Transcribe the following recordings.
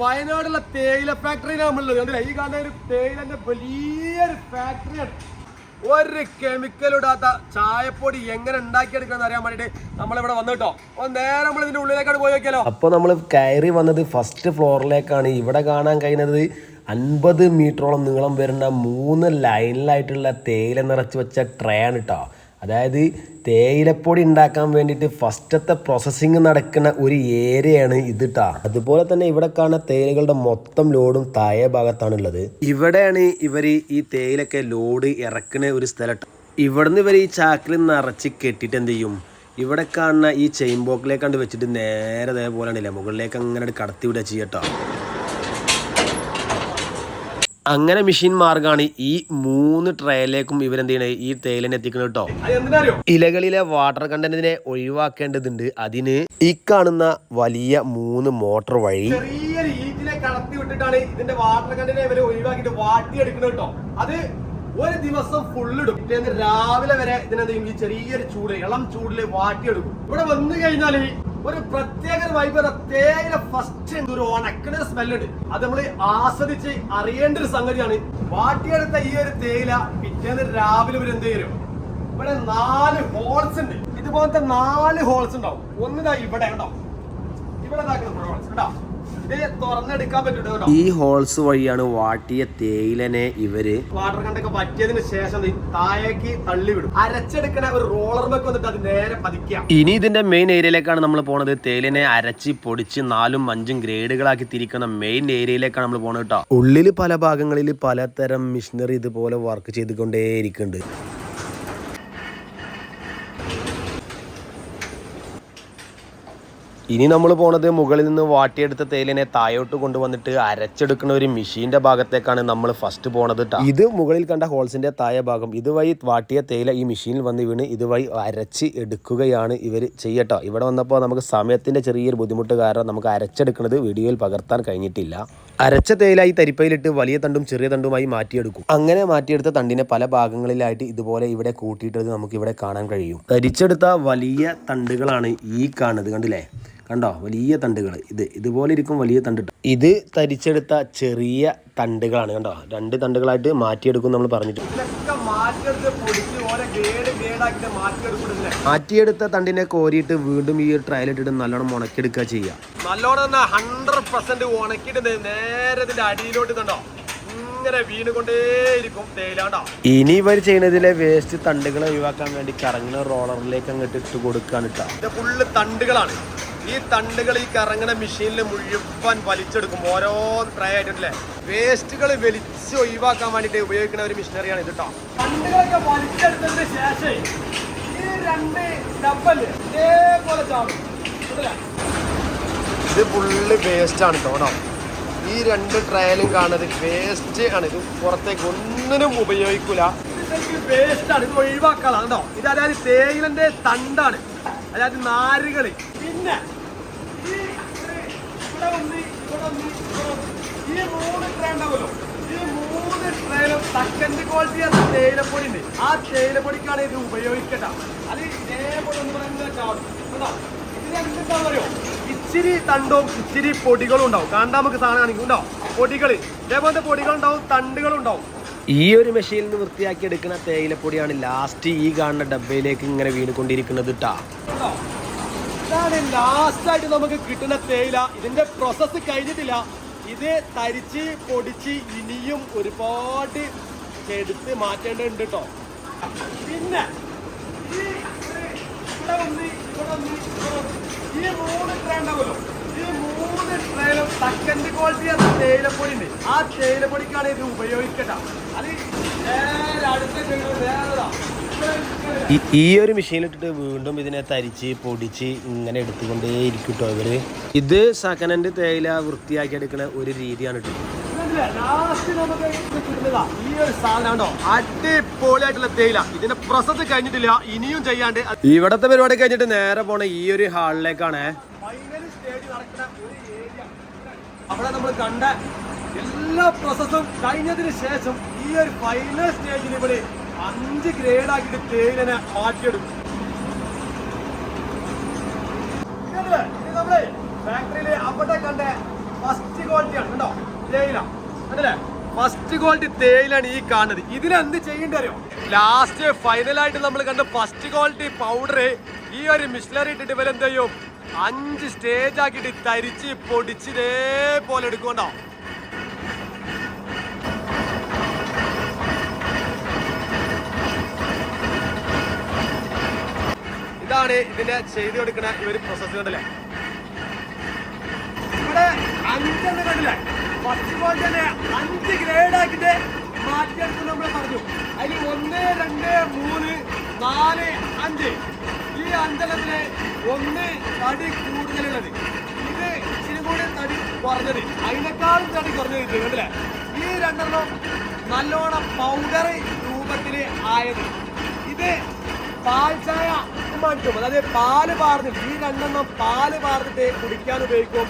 വയനാടുള്ള തേയില ഫാക്ടറിയിലാണ് ഈ കാണുന്ന ഒരു തേയിലന്റെ വലിയൊരു ഫാക്ടറിയാണ് ഒരു കെമിക്കൽ ഇടാത്ത ചായപ്പൊടി എങ്ങനെ ഉണ്ടാക്കിയെടുക്കണം അറിയാൻ വേണ്ടിട്ട് നമ്മളിവിടെ വന്നിട്ടോ അപ്പൊ നേരെ നമ്മൾ ഇതിന്റെ ഉള്ളിലേക്കാണ് പോയി നോക്കിയാലോ? അപ്പൊ നമ്മൾ കയറി വന്നത് ഫസ്റ്റ് ഫ്ലോറിലേക്കാണ് ഇവിടെ കാണാൻ കഴിയുന്നത് അൻപത് മീറ്ററോളം നീളം വരുന്ന മൂന്ന് ലൈനിലായിട്ടുള്ള തേയില നിറച്ച് വെച്ച ട്രേ ആണ് കേട്ടോ അതായത് തേയിലപ്പൊടി ഉണ്ടാക്കാൻ വേണ്ടിയിട്ട് ഫസ്റ്റത്തെ പ്രോസസ്സിങ് നടക്കുന്ന ഒരു ഏരിയയാണ് ഇത് ട്ടാ. അതുപോലെ തന്നെ ഇവിടെ കാണുന്ന തേയിലകളുടെ മൊത്തം ലോഡും താഴെ ഭാഗത്താണുള്ളത്. ഇവിടെയാണ് ഇവർ ഈ തേയിലൊക്കെ ലോഡ് ഇറക്കുന്ന ഒരു സ്ഥലം ഇവിടെ ഇവിടുന്ന് ഇവർ ഈ ചാക്കിൽ നിറച്ച് കെട്ടിയിട്ട് എന്ത് ചെയ്യും? ഇവിടെ കാണുന്ന ഈ ചെയിൻ ബോക്കിലേക്കാണ്ട് വെച്ചിട്ട് നേരെ അതേപോലെയാണല്ലേ മുകളിലേക്ക് അങ്ങനെ കടത്തി വിടുക ചെയ്യട്ടോ അങ്ങനെ മെഷീൻ മാർഗമാണ് ഈ മൂന്ന് ട്രയലിലേക്കും ഇവരെന്ത് ചെയ്യണത് ഈ തേയിലിനെ എത്തിക്കുന്നത് കേട്ടോ ഇലകളിലെ വാട്ടർ കണ്ടന്റിനെ ഒഴിവാക്കേണ്ടതുണ്ട്. അതിന് ഈ കാണുന്ന വലിയ മൂന്ന് മോട്ടോർ വഴി. കടത്തി വിട്ടിട്ടാണ് ഇതിന്റെ വാട്ടർ കണ്ടിനെ ഇവരെ ഒഴിവാക്കിയിട്ട് വാട്ടിയെടുക്കുന്നത് കേട്ടോ അത് ഒരു ദിവസം ഫുള്ളിടും രാവിലെ വരെ ഇതിനെന്തെങ്കിലും ചെറിയൊരു ചൂട് ഇളം ചൂടിൽ വാട്ടിയെടുക്കും ഇവിടെ വന്നു കഴിഞ്ഞാൽ ഒരു പ്രത്യേക വൈബ് തേയില ഫസ്റ്റ് ഒരു ഉണക്കണ സ്മെല്ലുണ്ട് അത് നമ്മൾ ആസ്വദിച്ച് അറിയേണ്ട ഒരു സംഗതിയാണ്. വാട്ടിയെടുത്ത ഈ ഒരു തേയില പിറ്റേന്ന് രാവിലെ ഒരു എന്ത് ചെയ്യും? ഇവിടെ നാല് ഹോൾസ് ഉണ്ട്. ഇതുപോലത്തെ നാല് ഹോൾസ് ഉണ്ടാവും. ഒന്നിതാ ഇവിടെ ഉണ്ടാവും ഇവിടെ ഹോൾസ് കേട്ടോ ഈ ഹോൾസ് വഴിയാണ് വാട്ടിയ തേയിലനെ ഇവർ വാട്ടർ കണ്ടൊക്കെ പറ്റിയതിന് ശേഷം താഴേക്ക് തള്ളി വിടും. അരച്ചെടുക്കണ ഒരു റോളർ ബക്ക് വന്നിട്ട് അത് നേരെ പതിക്കാം ഇനി ഇതിന്റെ മെയിൻ ഏരിയയിലേക്കാണ് നമ്മൾ പോണത്. തേയിലനെ അരച്ച് പൊടിച്ച് നാലും അഞ്ചും ഗ്രേഡുകളാക്കി തിരിക്കുന്ന മെയിൻ ഏരിയയിലേക്കാണ് നമ്മൾ പോണത് കേട്ടോ ഉള്ളിൽ പല ഭാഗങ്ങളിൽ പലതരം മിഷനറി ഇതുപോലെ വർക്ക് ചെയ്തുകൊണ്ടേയിരിക്കുന്നുണ്ട്. ഇനി നമ്മൾ പോണത് മുകളിൽ നിന്ന് വാട്ടിയെടുത്ത തേയിലിനെ താഴോട്ട് കൊണ്ടുവന്നിട്ട് അരച്ചെടുക്കുന്ന ഒരു മെഷീന്റെ ഭാഗത്തേക്കാണ് നമ്മൾ ഫസ്റ്റ് പോണത്. ഇത് മുകളിൽ കണ്ട ഹോൾസിന്റെ താഴെ ഭാഗം. ഇതുവഴി വാട്ടിയ തേയില ഈ മെഷീനിൽ വന്ന് വീണ് ഇതുവഴി അരച്ച് എടുക്കുകയാണ് ഇവർ ചെയ്യട്ടോ ഇവിടെ വന്നപ്പോൾ നമുക്ക് സമയത്തിന്റെ ചെറിയൊരു ബുദ്ധിമുട്ട് കാരണം നമുക്ക് അരച്ചെടുക്കുന്നത് വീഡിയോയിൽ പകർത്താൻ കഴിഞ്ഞിട്ടില്ല. അരച്ച തേയില ഈ തരിപ്പയിലിട്ട് വലിയ തണ്ടും ചെറിയ തണ്ടുമായി മാറ്റിയെടുക്കും. അങ്ങനെ മാറ്റിയെടുത്ത തണ്ടിനെ പല ഭാഗങ്ങളിലായിട്ട് ഇതുപോലെ ഇവിടെ കൂട്ടിയിട്ടത് നമുക്ക് ഇവിടെ കാണാൻ കഴിയും. തരിച്ചെടുത്ത വലിയ തണ്ടുകളാണ് ഈ കാണുന്നത് കണ്ടില്ലേ? കണ്ടോ? വലിയ തണ്ടുകൾ ഇത് ഇതുപോലെ ഇരിക്കും വലിയ തണ്ട്. ഇത് തരിച്ചെടുത്ത ചെറിയ തണ്ടുകളാണ് കണ്ടോ? രണ്ട് തണ്ടുകളായിട്ട് മാറ്റിയെടുക്കും നമ്മൾ പറഞ്ഞിട്ട്. മാറ്റിയെടുത്ത് തണ്ടിനെ കോരിയിട്ട് വീണ്ടും ഈ ഒരു ട്രയലിട്ടിട്ട് നല്ലോണം ഉണക്കിയെടുക്കുക ചെയ്യുക നല്ലോണം ഹൺഡ്രഡ് പെർസെന്റ് ഉണക്കിയിട്ട് നേരെ ഇതിന്റെ അടിയിലോട്ട് കണ്ടോ? ഇങ്ങനെ വീണുകൊണ്ടേയിരിക്കും തേയിലാണ്ടോ ഇനി ഇവർ ചെയ്യുന്നതിലെ വേസ്റ്റ് തണ്ടുകളെ ഒഴിവാക്കാൻ വേണ്ടി കറങ്ങുന്ന റോളറിലേക്ക് അങ്ങോട്ട് ഇട്ട് കൊടുക്കാൻ ഇട്ടാ ഇത് ഫുള്ള് തണ്ടുകളാണ്. ഈ തണ്ടുകൾ ഈ കറങ്ങണ മെഷീനിൽ മുഴുവൻ വലിച്ചെടുക്കും. ഓരോ ട്രൈ ആയിട്ടില്ലേ വേസ്റ്റുകൾ വലിച്ച് ഒഴിവാക്കാൻ വേണ്ടിട്ട് ഉപയോഗിക്കുന്ന ഒരു മെഷീനറിയാണ് ഇത് കേട്ടോ തണ്ടുകളൊക്കെ വലിച്ചെടുത്തതിന് ശേഷം ഈ രണ്ട് ഡബൽ ഇതേപോലെ ചാടും? ഇത് ഫുള്ള് വേസ്റ്റ് ആണ് കേട്ടോ ഈ രണ്ട് ട്രയലും കാണുന്നത് വേസ്റ്റ് ആണ്. ഇത് പുറത്തേക്ക് ഒന്നിനും ഉപയോഗിക്കൂല. വേസ്റ്റ് ആണ് ഇത് ഒഴിവാക്കാതാണ് കേട്ടോ ഇത് അതായത് തേയിലന്റെ തണ്ടാണ്. അതായത് നാരുകൾ. പിന്നെ ഇവിടെ ഒന്ന്, ഇവിടെ ഒന്ന്, ഈ മൂന്ന് ട്രെയിൻ ഉണ്ടാവുമല്ലോ ഈ മൂന്ന് ട്രെയിനും സെക്കൻഡ് ക്വാളിറ്റി എന്ന തേയിലപ്പൊടി ഉണ്ട് ആ തേയിലപ്പൊടിക്കാണ് ഇത് ഉപയോഗിക്കട്ട അത് ഇതേപോലെ ഒന്ന് പറയുന്നത് ചാടും കേട്ടോ ഇതിന് എന്തുണ്ടാവും അറിയോ ഇച്ചിരി തണ്ടും ഇച്ചിരി പൊടികളും ഉണ്ടാവും. കാണാൻ നമുക്ക് സാധനം കാണിക്കും. ഉണ്ടാവും പൊടികൾ ഇതേപോലത്തെ പൊടികൾ ഉണ്ടാവും തണ്ടുകളും ഉണ്ടാവും ഈ ഒരു മെഷീനിൽ നിന്ന് വൃത്തിയാക്കി എടുക്കുന്ന തേയിലപ്പൊടിയാണ് ലാസ്റ്റ് ഈ കാണുന്ന ഡബ്ബയിലേക്ക് ഇങ്ങനെ വീണുകൊണ്ടിരിക്കുന്നത് ഇതാണ് ലാസ്റ്റ് ആയിട്ട് നമുക്ക് കിട്ടുന്ന തേയില. ഇതിന്റെ പ്രോസസ്സ് കഴിഞ്ഞിട്ടില്ല. ഇത് തരിച്ച് പൊടിച്ച് ഇനിയും ഒരുപാട് എടുത്ത് മാറ്റേണ്ടതുണ്ട് കേട്ടോ പിന്നെ ഈ ഇവിടെ ഈ മൂന്ന് ട്രേ ഉണ്ടാവുമല്ലോ. ഈ മൂന്ന് മെഷീൻ സെക്കൻഡ് ക്വാളിറ്റി തേയിലപ്പൊടി ഉണ്ട് ആ തേയിലപ്പൊടിക്കാണ് ഇത് ഉപയോഗിക്കട്ട അത് അടുത്ത വേറെതാ ഈ- ഒരു മെഷീനിലിട്ടിട്ട് വീണ്ടും ഇതിനെ തരിച്ച് പൊടിച്ച് ഇങ്ങനെ എടുത്തുകൊണ്ടേ ഇരിക്കും കേട്ടോ ഇവർ. ഇത് സെക്കൻഡ് തേയില വൃത്തിയാക്കി എടുക്കുന്ന ഒരു രീതിയാണ് ഈ ഒരു അടിപൊളിയായിട്ടുള്ള തേയില. ഇതിന്റെ പ്രസക്തി കഴിഞ്ഞിട്ടില്ല. ഇനിയും ചെയ്യാണ്ട് ഇവിടത്തെ പരിപാടി കഴിഞ്ഞിട്ട് നേരെ പോണ ഈ ഒരു ഹാളിലേക്കാണ് ഫൈനൽ സ്റ്റേജ് നടക്കുന്ന ഒരു ഏരിയ അവിടെ നമ്മൾ കണ്ട എല്ലാ പ്രോസസ്സും കഴിഞ്ഞതിന് ശേഷം ഈ ഒരു ഫൈനൽ സ്റ്റേജിൽ ഇവിടെ അഞ്ച് ഗ്രേഡ് ആക്കിയിട്ട് തേയിലനെ മാറ്റിയെടുക്കും. കണ്ട അതല്ലേ ഫസ്റ്റ് ക്വാളിറ്റി തേയിലാണ് ഈ കാണുന്നത്. ഇതിനെന്ത് ചെയ്യേണ്ടി അറിയോ ലാസ്റ്റ് ഫൈനലായിട്ട് നമ്മൾ കണ്ട ഫസ്റ്റ് ക്വാളിറ്റി പൗഡർ ഈ ഒരു മിഷനറി ഇട്ടിട്ട് ഇവർ എന്ത് ചെയ്യും? അഞ്ച് സ്റ്റേജ് ആക്കിയിട്ട് തരിച്ച് പൊടിച്ച് ഇതേപോലെ എടുക്കണ്ടോ ഇതാണ് ഇതിന്റെ ചെയ്ത് കൊടുക്കുന്ന ഇവർ പ്രോസസ്സ് പ്രോസസ് കണ്ടല്ലേ? ഇവിടെ അഞ്ചെന്ന് കണ്ടില്ലേ? ഫസ്റ്റ് പോലെ തന്നെ അഞ്ച് ഗ്രേഡ് ആക്കിയിട്ട് മാറ്റിയെടുത്ത് നമ്മൾ പറഞ്ഞു. അതിൽ ഒന്ന് രണ്ട് മൂന്ന് നാല് അഞ്ച്. ഈ അഞ്ചലത്തിലെ ഒന്ന് തടി കൂടുതലുള്ളത്. ഇത് ഇച്ചിരി കൂടി തടി കുറഞ്ഞത്. അതിനേക്കാളും തടി കുറഞ്ഞത് ഇത് കണ്ടില്ലേ? ഈ രണ്ടെണ്ണം നല്ലോണം പൗഡർ രൂപത്തിൽ ആയത്. ഇത് പാൽ ചായ അതായത് പാൽ പാർന്നിട്ട് ഈ രണ്ടെണ്ണം പാൽ പാർന്നിട്ട് കുടിക്കാൻ ഉപയോഗിക്കും.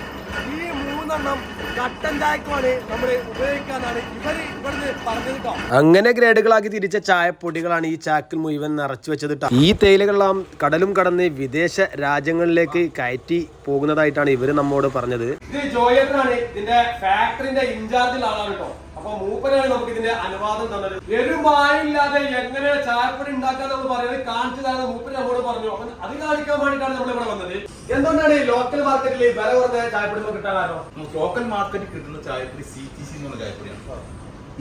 ഈ മൂന്നെണ്ണം കട്ടൻ ചായക്കുമാണ് നമ്മൾ ഉപയോഗിക്കാന്നാണ് ഇവർ ഇവിടുന്ന് പറഞ്ഞത് അങ്ങനെ ഗ്രേഡുകളാക്കി തിരിച്ച ചായപ്പൊടികളാണ് ഈ ചാക്കിൽ മുഴുവൻ നിറച്ചു വെച്ചത് ഈ തേയിലകളെല്ലാം കടലും കടന്ന് വിദേശ രാജ്യങ്ങളിലേക്ക് കയറ്റി പോകുന്നതായിട്ടാണ് ഇവർ നമ്മോട് പറഞ്ഞത്. ഇത് ജോയേട്ടനാണ് ഇതിന്റെ ഫാക്ടറിന്റെ ഇൻചാർജിൽ ആളാണ് കേട്ടോ അപ്പൊ മൂപ്പനാണ് നമുക്ക് ഇതിന്റെ അനുവാദം തന്നത്. ഒരു മായില്ലാതെ എങ്ങനെ ചായപ്പൊടി ഉണ്ടാക്കാൻ നമ്മൾ പറയുന്നത് കാണിച്ചതാണ് മൂപ്പൻ നമ്മോട് പറഞ്ഞു. അപ്പൊ അത് കാണിക്കാൻ വേണ്ടിയിട്ടാണ് നമ്മൾ ഇവിടെ വന്നത്. എന്തുകൊണ്ടാണ് ലോക്കൽ മാർക്കറ്റിൽ വില കുറഞ്ഞ ചായപ്പൊടി നമുക്ക് കിട്ടാൻ കാരണം? ലോക്കൽ മാർക്കറ്റിൽ കിട്ടുന്ന ചായപ്പൊടി സി ടി സി എന്ന് പറഞ്ഞ ചായപ്പൊടിയാണ്.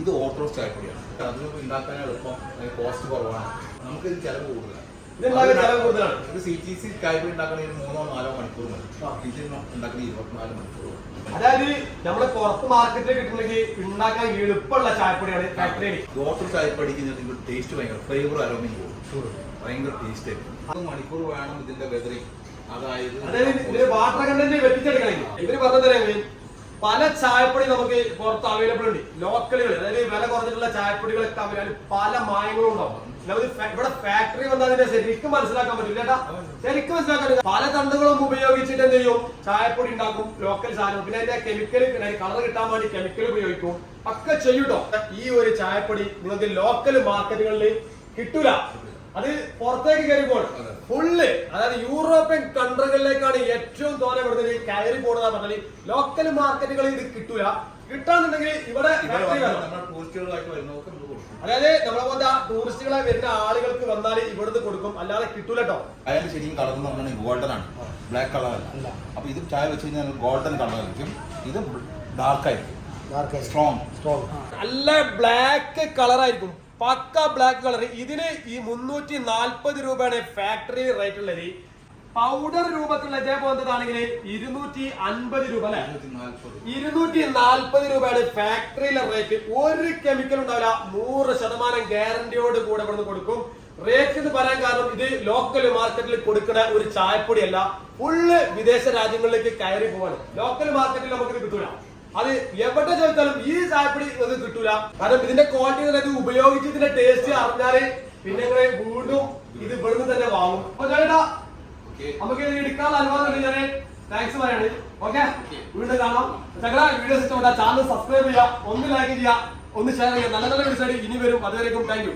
ഇത് ഓർത്തഡോക്സ് ചായപ്പൊടിയാണ്. അത് ഉണ്ടാക്കാൻ എളുപ്പം കോസ്റ്റ് കുറവാണ്. നമുക്ക് ഇത് ചിലവ് കൂടുതലാണ് ഒരു ഉണ്ടാക്കാൻ ചെലവ് കൂടുതലാണ്. ഇത് സി ടി സി ചായപ്പൊടി ഉണ്ടാക്കണമെങ്കിൽ മൂന്നോ നാലോ മണിക്കൂർ മതി. ഇത് ഉണ്ടാക്കുന്ന ഇരുപത്തിനാല് മണിക്കൂർ. അതായത് നമ്മൾ പുറത്ത് മാർക്കറ്റിൽ കിട്ടണമെങ്കിൽ ഉണ്ടാക്കാൻ എളുപ്പമുള്ള ചായപ്പൊടിയാണ് ഫാക്ടറിയിൽ ഇത് ഓർത്തഡോക്സ് ചായപ്പൊടിക്ക് ടേസ്റ്റ് ഭയങ്കര ഫ്ലേവർ അരോമയും പോകും ഭയങ്കര ടേസ്റ്റ് ആയിരിക്കും. മണിക്കൂർ വേണം ഇതിന്റെ വെതറിങ് അതായത് വാട്ടർ ഇവർ പറഞ്ഞത് പല ചായപ്പൊടി നമുക്ക് പുറത്ത് അവൈലബിൾ ഉണ്ട്. ലോക്കലുകൾ അതായത് വില കുറഞ്ഞിട്ടുള്ള ചായപ്പൊടികളൊക്കെ അവൈലബിൾ പല മായങ്ങളും ഉണ്ടാവും. ഇവിടെ ഫാക്ടറി വന്നതിന്റെ ശരിക്കും മനസ്സിലാക്കാൻ പറ്റില്ല ചേട്ടാ ശരിക്കും മനസ്സിലാക്കാൻ പല തണ്ടുകളും ഉപയോഗിച്ചിട്ട് എന്ത് ചെയ്യും? ചായപ്പൊടി ഉണ്ടാക്കും ലോക്കൽ സാധനം പിന്നെ അതിന്റെ കെമിക്കൽ കളർ കിട്ടാൻ വേണ്ടി കെമിക്കൽ ഉപയോഗിക്കും. ഒക്കെ ചെയ്യൂട്ടോ ഈ ഒരു ചായപ്പൊടി നിങ്ങൾക്ക് ലോക്കൽ മാർക്കറ്റുകളിൽ കിട്ടൂല. അത് പുറത്തേക്ക് കയറിപ്പോൾ ഫുള്ള് അതായത് യൂറോപ്യൻ കൺട്രികളിലേക്കാണ് ഏറ്റവും തോനെ ഇവിടുന്ന് കയറി പോണെന്നാ പറഞ്ഞാൽ ലോക്കൽ മാർക്കറ്റുകളിൽ ഇത് കിട്ടൂല. കിട്ടാന്നുണ്ടെങ്കിൽ ഇവിടെ അതായത് നമ്മളെ പോലത്തെ ടൂറിസ്റ്റുകളെ വരുന്ന ആളുകൾക്ക് വന്നാൽ ഇവിടുന്ന് കൊടുക്കും. അല്ലാതെ കിട്ടൂല കേട്ടോ അയാൾ ശരിക്കും കളർ എന്ന് പറഞ്ഞാൽ ഗോൾഡൻ ആണ് ബ്ലാക്ക് കളർ അല്ല. അപ്പൊ ഇത് ചായ വെച്ച് കഴിഞ്ഞാൽ ഗോൾഡൻ കളർ ആയിരിക്കും. ഇത് ഡാർക്ക് ആയിരിക്കും. സ്ട്രോങ് നല്ല ബ്ലാക്ക് കളർ ആയിരിക്കും. പക്ക ബ്ലാക്ക് കളർ ഇതിന് ഈ മുന്നൂറ്റി നാൽപ്പത് രൂപയാണ് ഫാക്ടറി റേറ്റ് ഉള്ളത്. പൗഡർ രൂപത്തിലുള്ള ഇതേപോലത്തതാണെങ്കിൽ ഇരുന്നൂറ്റി അൻപത് രൂപ അല്ലെ? ഇരുന്നൂറ്റി നാൽപ്പത് രൂപയാണ് ഫാക്ടറിയിലെ റേറ്റ് ഒരു കെമിക്കൽ ഉണ്ടാവില്ല നൂറ് ശതമാനം ഗ്യാരണ്ടിയോട് കൂടെ ഇവിടുന്ന് കൊടുക്കും. റേറ്റ് എന്ന് പറയാൻ കാരണം ഇത് ലോക്കൽ മാർക്കറ്റിൽ കൊടുക്കുന്ന ഒരു ചായപ്പൊടിയല്ല. ഫുള്ള് വിദേശ രാജ്യങ്ങളിലേക്ക് കയറി പോവാണ്. ലോക്കൽ മാർക്കറ്റിൽ നമുക്ക് കിട്ടൂല. അത് എവിടെ ചോദിച്ചാലും ഈ ചായപ്പൊടി ഒന്നും കിട്ടൂല. കാരണം ഇതിന്റെ ക്വാളിറ്റി തന്നെ ഉപയോഗിച്ച് ഇതിന്റെ ടേസ്റ്റ് അറിഞ്ഞാൽ പിന്നെ വീണ്ടും ഇത് ഇവിടുന്ന് തന്നെ വാങ്ങും. അപ്പൊ ചേട്ടാ നമുക്ക് ഇത് എടുക്കാനുള്ള അനുവാദം ഞാൻ താങ്ക്സ് പറയാണ്. ഓക്കെ വീണ്ടും കാണാം. ഞങ്ങളെ വീഡിയോസ് ഇഷ്ടപ്പെട്ട ചാനൽ സബ്സ്ക്രൈബ് ചെയ്യുക ഒന്ന് ലൈക്ക് ചെയ്യുക ഒന്ന് ഷെയർ ചെയ്യുക. നല്ല നല്ല വീഡിയോസ് ഇനി വരും. അതുവരേക്കും താങ്ക് യു